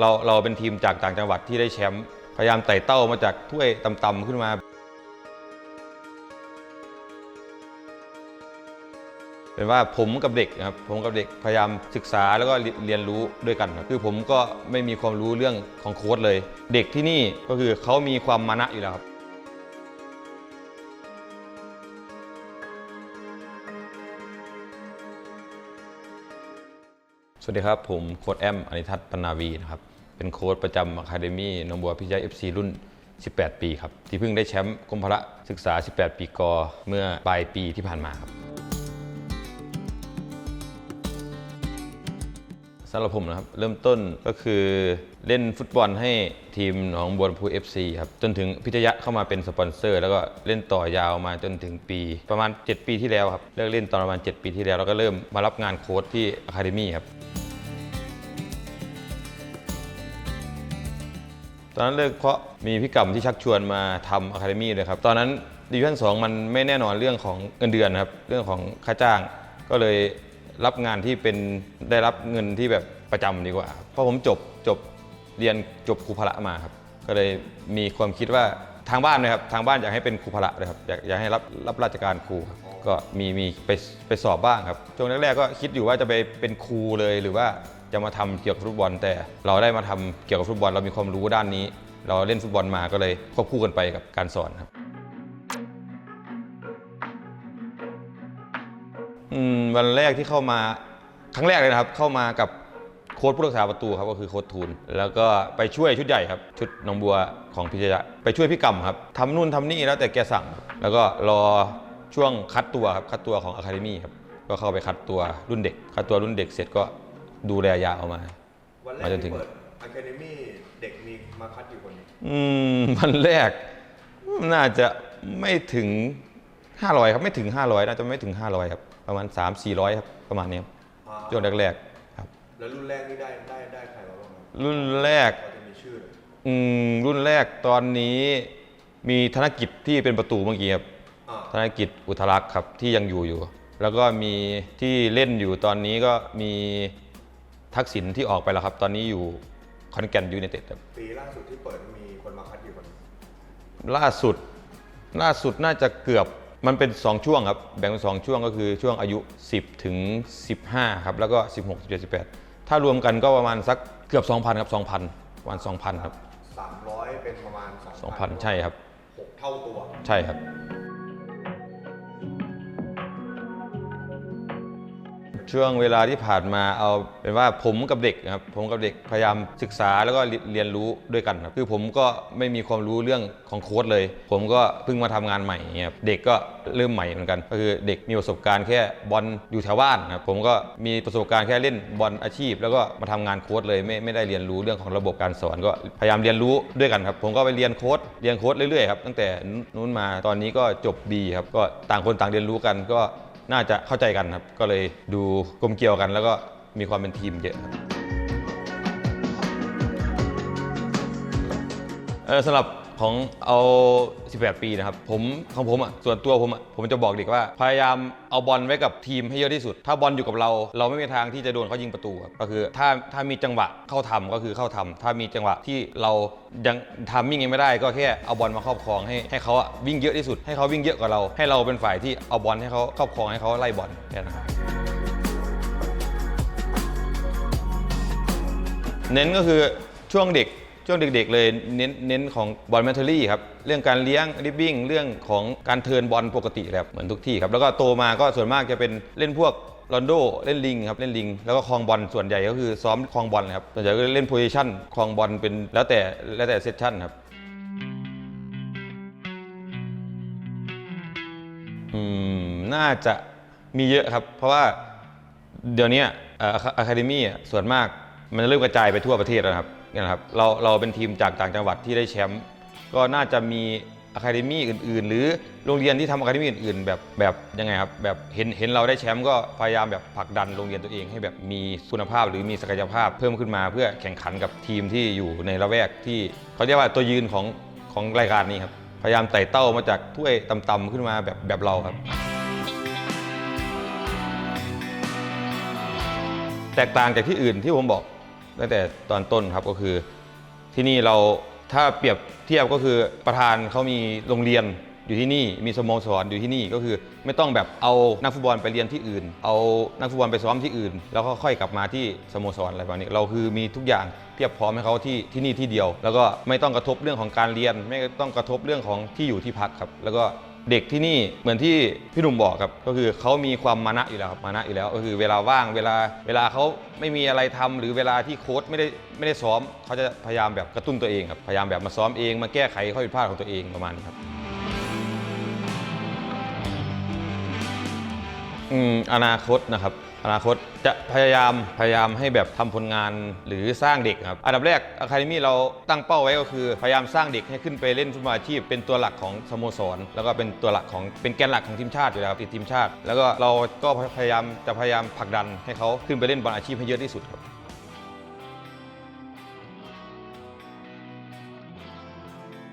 เราเราเป็นทีมจากต่างจังหวัดที่ได้แชมป์พยายามไต่เต้ามาจากถ้วยต่ำๆขึ้นมา เป็นว่าผมกับเด็กนะครับผมกับเด็กพยายามศึกษาแล้วก็เรียนรู้ด้วยกันครับคือผมก็ไม่มีความรู้เรื่องของโค้ดเลย เด็กที่นี่ก็คือเขามีความมานะอยู่แล้วครับ สวัสดีครับ ผมโค้ดแอมอนิทัศน์ปนาวีนะครับ เป็นโค้ดประจำอะคาเดมี่นงบัวพิจัย FC รุ่น 18 ปีครับ ที่เพิ่งได้แชมป์กรมพละศึกษา 18 ปีกอเมื่อปลายปีที่ผ่านมาครับสำหรับผมนะครับ เริ่มต้นก็คือเล่นฟุตบอลให้ทีมหนองบัวลำพู FC ครับ จนถึงพิทยะเข้ามาเป็นสปอนเซอร์ แล้วก็เล่นต่อยาวมาจนถึงปี ประมาณ 7 ปีที่แล้วครับ เลิกเล่นตอนประมาณ 7 ปีที่แล้ว แล้วก็เริ่มมารับงานโค้ชที่อะคาเดมี่ครับ ตอนนั้นเลิกเพราะมีพี่กำที่ชักชวนมาทำอะคาเดมี่เลยครับ ตอนนั้นดิวิชั่น2มันไม่แน่นอนเรื่องของเงินเดือนนะครับ เรื่องของค่าจ้าง ก็เลยรับงานที่เป็นได้รับเงินที่แบบประจำดีกว่า เพราะผมจบจบเรียนจบครูพละมาครับ ก็เลยมีความคิดว่าทางบ้านนะครับทางบ้านอยากให้เป็นครูพละเลยครับอยากอยากให้รับรับราชการครูครับก็มีมีไปไปสอบบ้างครับช่วงแรกๆก็คิดอยู่ว่าจะไปเป็นครูเลยหรือว่า จะมาทำเกี่ยวกับฟุตบอล แต่เราได้มาทำเกี่ยวกับฟุตบอล เรามีความรู้ด้านนี้ เราเล่นฟุตบอลมาก็เลยควบคู่กันไปกับการสอนครับวันแรกที่เข้ามาครั้งแรกเลยนะครับ เข้ามากับโค้ชผู้รักษาประตูครับก็คือโค้ชทูลแล้วก็ไปช่วยชุดใหญ่ครับ ชุดนองบัวของพิชยะไปช่วยพี่กำครับทำนู่นทำนี่แล้วแต่แกสั่ง แล้วก็รอช่วงคัดตัวครับคัดตัวของอะคาเดมี่ครับก็เข้าไปคัดตัวรุ่นเด็ก คัดตัวรุ่นเด็กเสร็จก็ ดูแลยาวมา วันแรกมาจนถึที่ง เปิดอะคาเดมี่เด็กมีมาคัดอยู่คนหนึงอืมวันแรก น่าจะไม่ถึง 500 ครับไม่ถึง 500น่าจะไม่ถึง 500 ครับ ประมาณ 3 400 ครับ ประมาณนี้ครับอ่าช่วงแรกๆครับ แล้วรุ่นแรกนี่ได้ได้ได้ใครมาบ้างครับรุ่นแรก พอจะมีชื่อเลยอืมรุ่นแรกตอนนี้มีธนกิจที่เป็นประตูเมื่อกี้ครับอ่าธนกิจอุทลักษ์ครับที่ยังอยู่อยู่ แล้วก็มีที่เล่นอยู่ตอนนี้ก็มี ทักษิณที่ออกไปแล้วครับ ตอนนี้อยู่คอนแกนยูไนเต็ดครับปีล่าสุดที่เปิดมีคนมาคัดอยู่คนหนึ่งล่าสุด ล่าสุดน่าจะเกือบมันเป็น 2 ช่วงครับ แบ่งเป็น 2 ช่วงก็คือช่วงอายุ 10 ถึง 15 ครับ แล้วก็ 16 17 18 ถ้ารวมกันก็ประมาณสักเกือบ 2,000 ครับ 2,000ประมาณ2,000 ครับสามร้อยเป็นประมาณสอง2,000 ใช่ครับหกเท่าตัว ใช่ครับ ช่วงเวลาที่ผ่านมาเอาเป็นว่าผมกับเด็กนะครับผมกับเด็กพยายามศึกษาแล้วก็เรียนรู้ด้วยกันครับคือผมก็ไม่มีความรู้เรื่องของโค้ดเลย ผมก็เพิ่งมาทำงานใหม่เงี้ยครับเด็กก็เริ่มใหม่เหมือนกัน ก็คือเด็กมีประสบการณ์แค่บอลอยู่แถวบ้านนะครับผมก็มีประสบการณ์แค่เล่นบอลอาชีพ แล้วก็มาทำงานโค้ดเลยไม่ไม่ได้เรียนรู้เรื่องของระบบการสอนก็พยายามเรียนรู้ด้วยกันครับผมก็ไปเรียนโค้ดเรียนโค้ดเรื่อยๆครับตั้งแต่นู้นมาตอนนี้ก็จบ B ครับก็ต่างคนต่างเรียนรู้กันก็ น่าจะเข้าใจกันครับ ก็เลยดูกลมเกลียวกัน แล้วก็มีความเป็นทีมเยอะครับเออสำหรับ ของเอา 18 ปีนะครับผมของผมอะส่วนตัวผมอะผมจะบอกเด็กว่า พยายามเอาบอลไว้กับทีมให้เยอะที่สุด ถ้าบอลอยู่กับเรา เราไม่มีทางที่จะโดนเขายิงประตูครับก็คือถ้าถ้ามีจังหวะเข้าทำก็คือเข้าทำถ้ามีจังหวะที่เรายังทำมิ่งยังไม่ได้ก็แค่เอาบอลมาครอบครองให้ให้เขาอะวิ่งเยอะที่สุด ให้เขาวิ่งเยอะกว่าเรา ให้เราเป็นฝ่ายที่เอาบอลให้เขาครอบครองให้เขาไล่บอลแค่นั้นครับเน้นก็คือช่วงเด็ก ช่วงเด็กๆเลยเน้นเน้นของบอลแมนเทอรี่ครับเรื่องการเลี้ยงริบบิ้งเรื่องของการเทินบอลปกติครับเหมือนทุกที่ครับแล้วก็โตมาก็ส่วนมากจะเป็นเล่นพวกลอนโดเล่นลิงครับเล่นลิง แล้วก็คลองบอลส่วนใหญ่ก็คือซ้อมคลองบอลครับส่วนใหญ่ก็เล่นโพซิชั่นคลองบอลเป็นแล้วแต่แล้วแต่เซสชั่นครับอืมน่าจะมีเยอะครับ เพราะว่าเดี๋ยวนี้อะคาเดมี่ส่วนมากมันเริ่มกระจายไปทั่วประเทศแล้วครับ เนี่ยนะครับเราเราเป็นทีมจากต่างจังหวัดที่ได้แชมป์ก็น่าจะมีอะคาเดมี่อื่น ๆ หรือโรงเรียนที่ทำอะคาเดมี่อื่น ๆ แบบแบบยังไงครับแบบเห็นเห็นเราได้แชมป์ก็พยายามแบบผลักดันโรงเรียนตัวเองให้แบบมีคุณภาพหรือมีศักยภาพเพิ่มขึ้นมา เพื่อแข่งขันกับทีมที่อยู่ในละแวกที่เขาเรียกว่าตัวยืนของของรายการนี้ครับพยายามไต่เต้ามาจากถ้วยต่ำๆขึ้นมาแบบแบบเราครับ แตกต่างจากที่อื่นที่ผมบอก ตั้งแต่ตอนต้นครับก็คือ ที่นี่เราถ้าเปรียบเทียบก็คือประธานเขามีโรงเรียนอยู่ที่นี่มีสโมสรอยู่ที่นี่ก็คือ ไม่ต้องแบบเอานักฟุตบอลไปเรียนที่อื่น เอานักฟุตบอลไปซ้อมที่อื่น แล้วก็ค่อยกลับมาที่สโมสรอะไรแบบนี้ เราคือมีทุกอย่างเพียบพร้อมให้เขาที่ที่นี่ที่เดียว แล้วก็ไม่ต้องกระทบเรื่องของการเรียน ไม่ต้องกระทบเรื่องของที่อยู่ที่พักครับ แล้วก็ เด็กที่นี่เหมือนที่พี่หนุ่มบอกครับก็คือเขามีความมานะอยู่แล้วครับมานะอยู่แล้ว ก็คือเวลาว่างเวลาเวลาเขาไม่มีอะไรทำหรือเวลาที่โค้ชไม่ได้ไม่ได้ซ้อมเขาจะพยายามแบบกระตุ้นตัวเองครับพยายามแบบมาซ้อมเองมาแก้ไขข้อผิดพลาดของตัวเองประมาณนี้ครับอืมอนาคตนะครับ อนาคตจะพยายามพยายามให้แบบทำผลงานหรือสร้างเด็กครับ อันดับแรกอะคาเดมี่เราตั้งเป้าไว้ก็คือ พยายามสร้างเด็กให้ขึ้นไปเล่นฟุตบอลอาชีพ เป็นตัวหลักของสโมสร แล้วก็เป็นตัวหลักของเป็นแกนหลักของทีมชาติอยู่แล้วครับติดทีมชาติ แล้วก็เราก็พยายามจะพยายามผลักดันให้เขาขึ้นไปเล่นบอลอาชีพให้เยอะที่สุดครับ